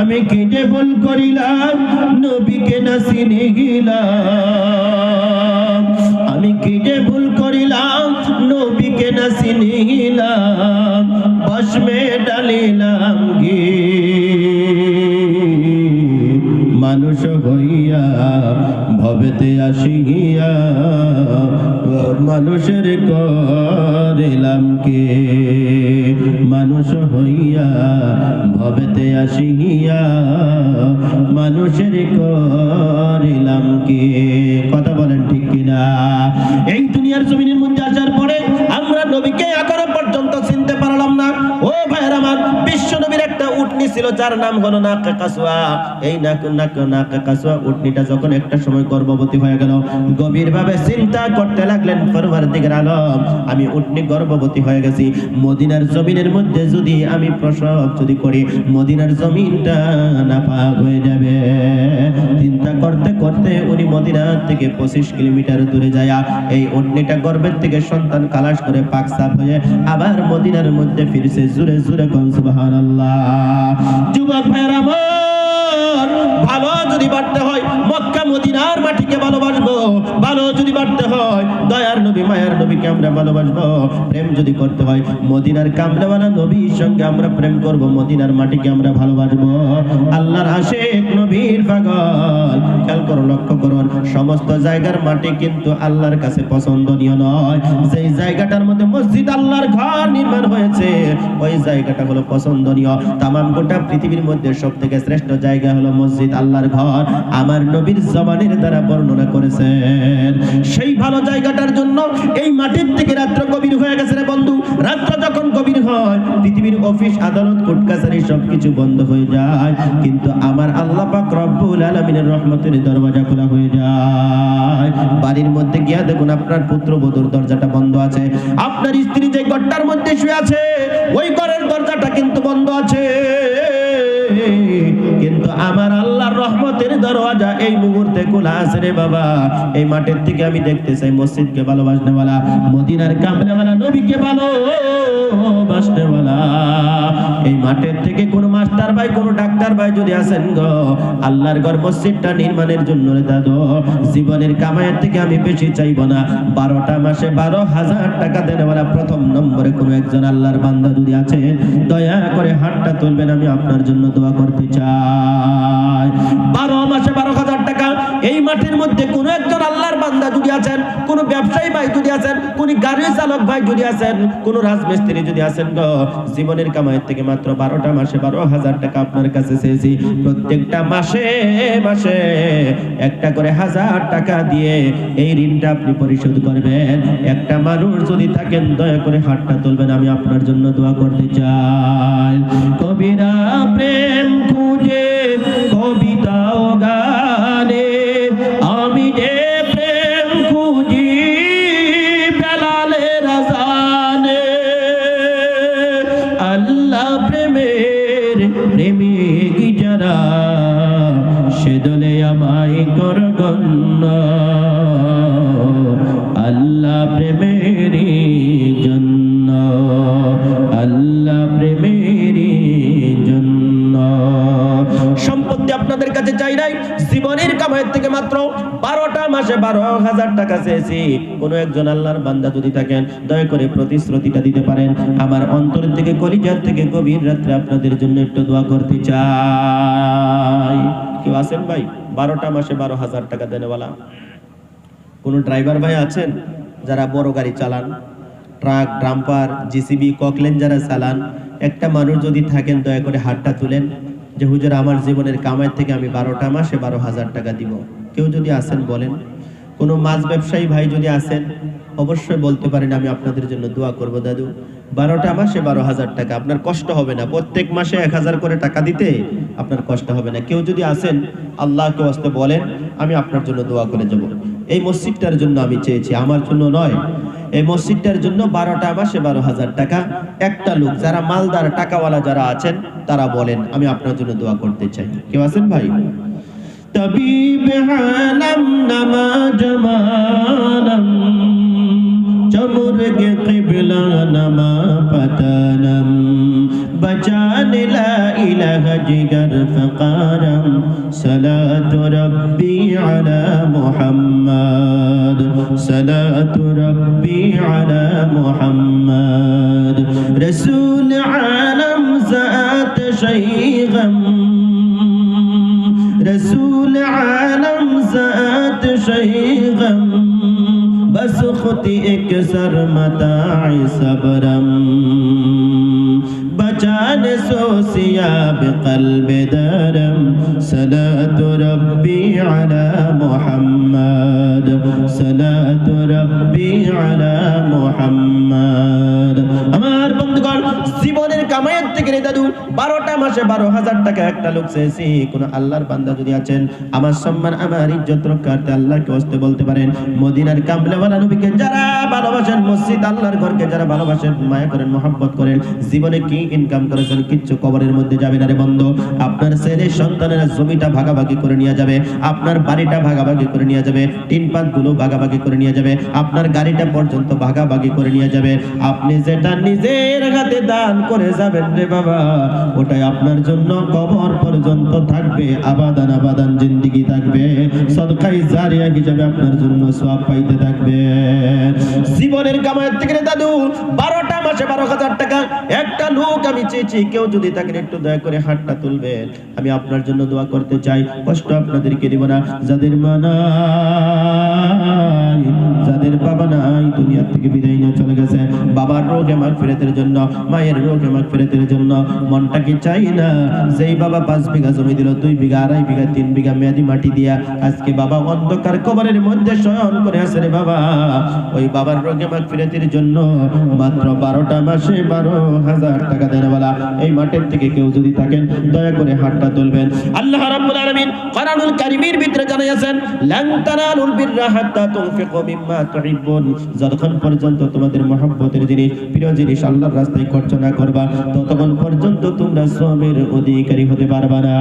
আমি কি যে ভুল করিলাম, নবীকে না চিনি গিলাম। আমি কি যে ভুল করিলাম, নবীকে না চিনি গিলাম। বসমে ডালিলাম গে মানুষ হইয়া, ভবেতে আসি গিয়া মানুষের করিলাম কে মানুষ হইয়া ভবেতে আসি গিয়া মানুষের করিলাম কে? ছিল যার নাম হলো নাকে কাসুয়া। এই নাক কাসুয়া উটনিটা যখন একটা সময় গর্ভবতী হয়ে গেল গভীর ভাবে চিন্তা করতে লাগলেন পরবার দিকের আলম, আমি উটনি গর্ভবতী হয়ে গেছি। মদিনার জমিনের মধ্যে যদি আমি প্রসব যদি করি, মদিনার জমিনটা নাপাক হয়ে যাবে। চিন্তা করতে করতে উনি মদিনার থেকে পঁচিশ কিলোমিটার দূরে যায় এই উটনিটা গর্ভের থেকে সন্তান কালাশ করে পাক সাফ হয়ে আবার মদিনার মধ্যে ফিরছে জুরে জুরে কন, সুবহানাল্লাহ। যুবক ভাইয়ের আমার ভালো যদি বাড়তে হয় ভালো যদি বাড়তে হয়, দয়ার নবী, মায়ার নবীকে আমরা ভালোবাসবো। প্রেম যদি করতে হয়, মদিনার কামড়াওয়ালা নবীর সঙ্গে আমরা প্রেম করব, মদিনার মাটিকে আমরা ভালোবাসবো। আল্লাহর আশেক নবীর পাগল, খেয়াল করো, লক্ষ্য করুন সমস্ত জায়গার মাটি কিন্তু আল্লাহর কাছে পছন্দনীয় নয়। সেই জায়গাটার মধ্যে মসজিদ আল্লাহর ঘর নির্মাণ হয়েছে, ওই জায়গাটা হলো পছন্দনীয়। তামাম গোটা পৃথিবীর মধ্যে সব থেকে শ্রেষ্ঠ জায়গা হলো মসজিদ আল্লাহর ঘর। আমার নবীর জবানের দ্বারা বর্ণনা করেছেন সেই ভালো জায়গাটার জন্য এই মাটির থেকে রাত্র গভীর হয়ে গেছে রে বন্ধু। রাত্র যখন গভীর হয়, পৃথিবীর অফিস, আদালত, কোর্ট, কাছারি সবকিছু বন্ধ হয়ে যায়। কিন্তু আমার আল্লাহ পাক রব্বুল আলামিনের রহমতের দরওয়াজা খোলা হয়ে যায়। বাড়ির মধ্যে গিয়া দেখুন, আপনার পুত্র পুত্রবধূর দরজাটা বন্ধ আছে। আপনার স্ত্রী যে ঘরটার মধ্যে শুয়ে আছে, ওই ঘরের দরজাটা কিন্তু বন্ধ আছে। কিন্তু আমার আল্লাহর রহমতের দরওয়াজা এই মুহূর্তে খোলা আছে রে বাবা। এই মাঠের থেকে আমি দেখতে চাই, মসজিদকে ভালোবাসনেওয়ালা, মদিনার কামলাওয়ালা নবীকে এই মাঠের থেকে মাস্টার ভাই ডাক্তার ভাই যদি আসেন গো, আল্লাহর ঘর মসজিদটা নির্মাণের জন্য জীবনের কামাইয়ের থেকে আমি বেশি চাইব না। বারোটা মাসে বারো হাজার টাকা দেনেওয়ালা প্রথম নম্বরে কোনো একজন আল্লাহর বান্দা যদি আছে, দয়া করে হাতটা তুলবেন, আমি আপনার জন্য দোয়া করতে চাই। বারো মাসে বারো হাজার এই মাঠের মধ্যে কোনো একজন আল্লাহর বান্দা যদি আছেন, কোন ব্যবসায়ী ভাই যদি আছেন, কোন গাড়ি চালক ভাই যদি আছেন, কোন রাজমিস্ত্রি যদি আছেন গো, জীবনের কামাইয়ের থেকে মাত্র বারোটা মাসে বারো হাজার টাকা আপনার কাছে চেয়েছি। প্রত্যেকটা মাসে মাসে একটা করে হাজার টাকা দিয়ে এই ঋণটা আপনি পরিশোধ করবেন। একটা মানুষ যদি থাকেন, দয়া করে হাতটা তুলবেন, আমি আপনার জন্য দোয়া করতে চাই। কবিরা প্রেম খুঁজে কবিতা ও আল্লাহ প্রেমের প্রেমিক যারা সে দলে আমায় কর কাছে চাই নাই। জীবনের কামাইয়ের থেকে মাত্র বারোটা মাসে বারো হাজার টাকা চেয়েছি। কোনো একজন আল্লাহর বান্দা যদি থাকেন, দয়া করে প্রতিশ্রুতিটা দিতে পারেন। আমার অন্তর থেকে, কলিজার থেকে, গভীর রাত্রে আপনাদের জন্য একটু দোয়া করতে চাই। কেউ আছেন ভাই? বারোটা মাসে বারো হাজার টাকা দেনেওয়ালা কোনো ড্রাইভার ভাই আছেন? যারা বড় গাড়ি চালান, ট্রাক ড্রাম্পার জিসিবি, ককলেন যারা চালান, একটা মানুষ যদি থাকেন, দয়া করে হাতটা তুলেন। যে, হুজুর, আমার জীবনের কামাই থেকে আমি বারোটা মাসে বারো হাজার টাকা দিব। কেউ যদি আসেন বলেন। কোনো মাছ ব্যবসায়ী ভাই যদি আসেন, অবশ্যই বলতে পারেন, আমি আপনাদের জন্য দোয়া করব, দাদু। বারোটা মাসে বারো হাজার টাকা। আপনার কষ্ট হবে না। প্রত্যেক মাসে এক হাজার করে টাকা দিতে আপনার কষ্ট হবে না। কেউ যদি আসেন, আল্লাহকে আসতে বলেন, আমি আপনার জন্য দোয়া করে যাব। এই মসজিদটার জন্য আমি চেয়েছি। আমার জন্য নয় এই মসজিদটার জন্য বারোটা মাসে বারো হাজার টাকা। একটা লোক, যারা মালদার টাকাওয়ালা যারা আছেন, তারা বলেন, আমি আপনার জন্য দোয়া করতে চাই। কেউ আছেন ভাই? তবি নামাজ على محمد. رسول عالم ذات شيغم رسول عالم ذات شيغم بس خطي اكسر متاع صبرم بچان سوسيا بقلب درم. صلاة ربي على محمد. মোহাম্মদ। আমার বন্ধুগণ জীবনের কামায় থেকে রে দাদু, বারোটা মাসে বারো হাজার টাকা একটা লোক চেয়েছি। কোন আল্লাহর বান্দা যদি আছেন, আমার সম্মান, আমার ইজ্জত রক্ষার্থে আল্লাহকে হস্তে বলতে পারেন। মদিনার কামলেওয়ালা নবীকে যারা ভালোবাসেন, মসজিদ আল্লাহর ঘরকে যারা ভালোবাসেন, মায়া করেন, মহাব্বত করেন, জীবনে কি ইনকাম করেছেন, কিচ্ছু কবরের মধ্যে যাবে না রে বন্ধ। আপনার ছেলে সন্তানেরা জমিটা ভাগাভাগি করে নিয়ে যাবে, আপনার বাড়িটা ভাগাভাগি করে নিয়ে যাবে, টিন পাতগুলো ভাগাভাগি করে নিয়ে যাবে, আপনার গাড়িটা পর্যন্ত ভাগাভাগি করে নিয়ে যাবে। আপনি যেটা নিজের হাতে দান করে যাবেন রে বাবা ওটাই আপনার জন্য কবর পর্যন্ত থাকবে। আবাদান আবাদান জিন্দিগি থাকবে। সদকাই জারিয়া হিসাবে আপনার জন্য সওয়াব পাইতে থাকবে। জীবনের কামাইয়ের থেকে দাদু, বারোটা মাসে বারো হাজার টাকা। একটা লোক আমি চেয়েছি, কেউ যদি তাকে একটু দয়া করে হাতটা তুলবেন আমি আপনার জন্য দোয়া করতে চাই। কষ্ট আপনাদেরকে দিব না। যাদের মানা যাদের বাবা নাই, দুনিয়ার থেকে বিদায় নিয়ে চলে গেছে। বাবার রোগে মাগ ফেরতের জন্য, মায়ের রোগে মাগ ফেরতের জন্য। মনটা কি চাই না? যেই বাবা পাঁচ বিঘা জমি দিল, দুই বিঘা, আড়াই বিঘা, তিন বিঘা মেয়াদি মাটি দিয়া আজকে বাবা অন্ধকার কবরের মধ্যে শয়ন করে আছে রে বাবা। ওই বাবার রোগে মাগ ফেরতের জন্য মাত্র বারোটা মাসে বারো হাজার টাকা দেন বলা। এই মাঠের থেকে কেউ যদি থাকেন, দয়া করে হাতটা তুলবেন। আল্লাহ রাব্বুল আলামিন কোরআনুল কারীমের ভিতরে জানিয়েছেন লান তানালুল বিররা হাত্তা তুনফিকু মিম্মা তুহিব্বুন। যতক্ষণ পর্যন্ত তোমাদের মহব্বতের জিনিস, প্রিয় জিনিস আল্লাহর রাস্তায় খরচ না করবা, ততক্ষণ পর্যন্ত তোমরা সবের অধিকারী হতে পারবা না।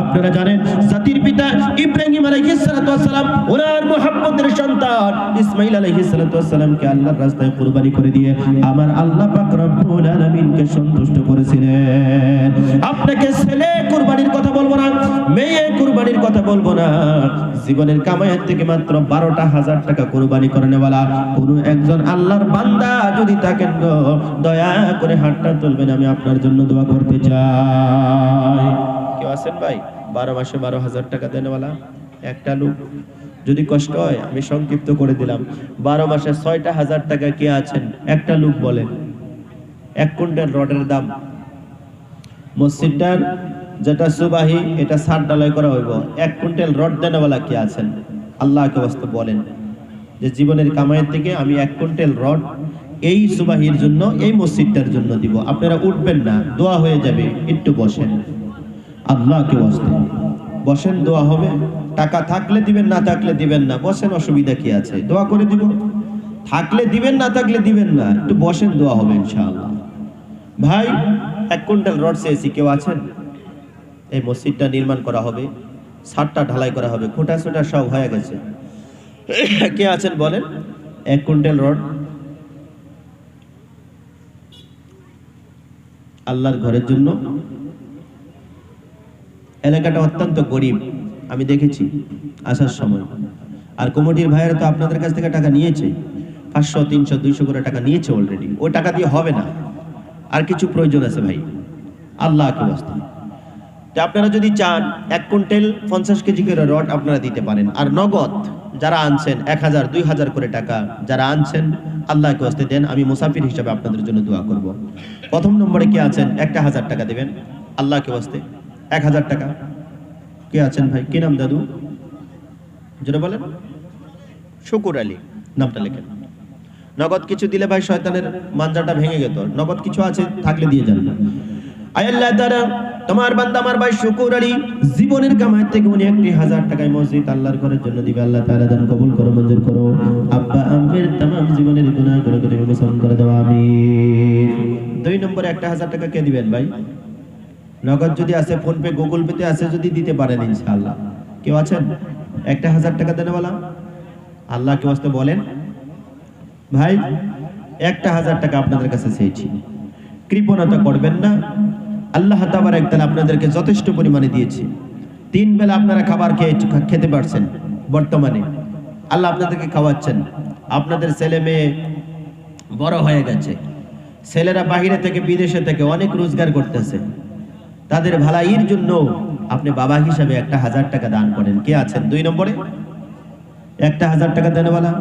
আপনারা জানেন, জাতির পিতা ইব্রাহিম আলাইহিস সালাতু ওয়াসসালাম ওনার মহব্বতের সন্তান ইসমাইল আলাইহিস সালাতু ওয়াসসালামকে আল্লাহর রাস্তায় কুরবানি করে দিয়ে আমার আল্লাহ পাক রব্বুল আলামিনকে সন্তুষ্ট করেছিলেন। আপনাকে ছেলে কুরবানির কথা বলব না, মেয়ে কুরবানির কথা বলব না। জীবনের কামাইয়ের থেকে মাত্র বারোটা হাজার টাকা কুরবানি করে নেওয়ালা। কোনো একজন আল্লাহর বান্দা যদি থাকেন গো, দয়া করে হাতটা তুলবেন, আমি আপনার জন্য দোয়া করতে চাই। কেউ আছেন ভাই? বারো মাসে বারো হাজার টাকা দেনেওয়ালা একটা লোক যদি কষ্ট হয়, আমি সংক্ষিপ্ত করে দিলাম। বারো মাসে ছয়টা হাজার টাকা কে আছেন? একটা লোক বলেন। এক কুইন্টাল রডের দাম। মসজিদটার যেটা সুবাহি, এটা সার ডালাই করা হইব। এক কুইন্টাল রড দেনেওয়ালা কে আছেন? আল্লাহকে বস্তু বলেন যে জীবনের কামাইয়ের থেকে আমি এক কুইন্টাল রড এই সুবাহির জন্য, এই মসজিদটার জন্য দিব। আপনারা উঠবেন না, দোয়া হয়ে যাবে, একটু বসেন। আল্লাহকে বসতে বসেন, দোয়া হবে। টাকা থাকলে দিবেন, না থাকলে দিবেন না। বসেন, অসুবিধা কি আছে? দোয়া করে দিব। থাকলে দিবেন, না থাকলে দিবেন না। একটু বসেন, দোয়া হবে, ইনশাআল্লাহ। ভাই, এক কুইন্টাল রড চেয়েছি, কেউ আছেন? এই মসজিদটা নির্মাণ করা হবে। সাতটা ঢালাই করা হবে। খোটা সোটা সব হয়ে গেছে। কে আছেন বলেন? এক কুইন্টাল রড। আল্লাহর ঘরের জন্য। এলাকাটা অত্যন্ত গরিব। আমি দেখেছি আসার সময়। আর কমিটির ভাইয়েরা তো আপনাদের কাছ থেকে টাকা নিয়েছে। পাঁচশো, তিনশো, দুইশো করে টাকা নিয়েছে অলরেডি ওই টাকা দিয়ে হবে না। আর কিছু প্রয়োজন আছে ভাই। আল্লাহকে বাস্তে তো আপনারা যদি চান এক কুইন্টাল পঞ্চাশ কেজি করে রড আপনারা দিতে পারেন। আর নগদ যারা আনছেন এক হাজার দুই হাজার করে টাকা যারা আনছেন আল্লাহকে বাস্তে দেন আমি মুসাফির হিসাবে আপনাদের জন্য দোয়া করব। প্রথম নম্বরে কে আছেন? একটা হাজার টাকা দেবেন। আল্লাহকে বাস্তে এক হাজার টাকা। কে আছেন ভাই? কি নাম দাদু? যেটা বলেন। শুকুর আলী। নামটা লেখেন। নগদ কিছু দিলে ভাই শয়তানের মানজাটা ভেঙে গেত। নগদ কিছু আছে থাকলে দিয়ে যান। আল্লাহ তোমার ভাই জীবনের থেকে হাজার টাকায় মসজিদ ঘরের জন্য দিবে। আল্লাহ কবুল করো, মঞ্জুর করো। আব্বা জীবনের করে আমি দুই নম্বরে একটা হাজার টাকা কে দিবেন ভাই? নগদ যদি আছে ফোন পে গুগল পেতে আছে, যদি দিতে পারেন ইনশাআল্লাহ। কেউ আছেন? একটা হাজার টাকা দেনেওয়ালা আল্লাহ কেউ আসতে বলেন? ভাই, একটা হাজার টাকা আপনাদের কাছে চেয়েছি। কৃপণতা করবেন না আল্লাহ তাবার একদিন আপনাদেরকে যথেষ্ট পরিমাণে দিয়েছি। তিন বেলা আপনারা খাবার খেয়ে খেতে পারছেন বর্তমানে। আল্লাহ আপনাদেরকে খাওয়াচ্ছেন। আপনাদের ছেলে মেয়ে বড় হয়ে গেছে। ছেলেরা বাহিরে থেকে, বিদেশে থেকে অনেক রোজগার করতেছে। তাদের ভালাইয়ের জন্য আপনি বাবা হিসাবে একটা হাজার টাকা দান করেন। কে আছেন দুই নম্বরে? একটা হাজার টাকা দেন বলা।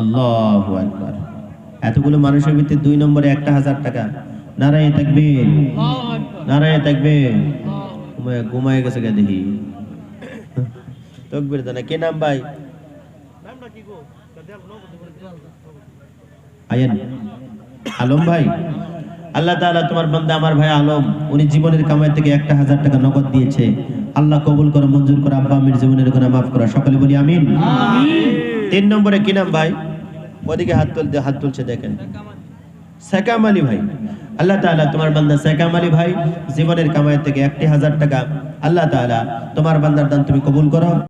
আল্লাহ একবার এতগুলো মানুষের ভিত্তি দুই নম্বরে একটা হাজার টাকা নারায় থাকবে নারায় থাকবে ঘুমায় ঘুমায় গেছে কে দেখি। তকবির দানা কে নাম ভাই? আয়েন। আলম ভাই? আল্লাহ তাআলা তোমার বান্দা আমার ভাই আলম উনি জীবনের কামাই থেকে একটা হাজার টাকা নগদ দিয়েছে। আল্লাহ কবুল করে মঞ্জুর করে আব্বা আমির জীবনের গুনাহ মাফ করা। সকলে বলি আমিন। তিন নম্বরে কি নাম ভাই? ওদিকে হাত তুলতে হাত তুলছে দেখেন। সেকাম আলী ভাই। আল্লাহ তাআলা তোমার বান্দা সেকাম আলী ভাই, জীবনের কামাই থেকে একটি হাজার টাকা। আল্লাহ তাআলা তোমার বান্দার দান তুমি কবুল করো।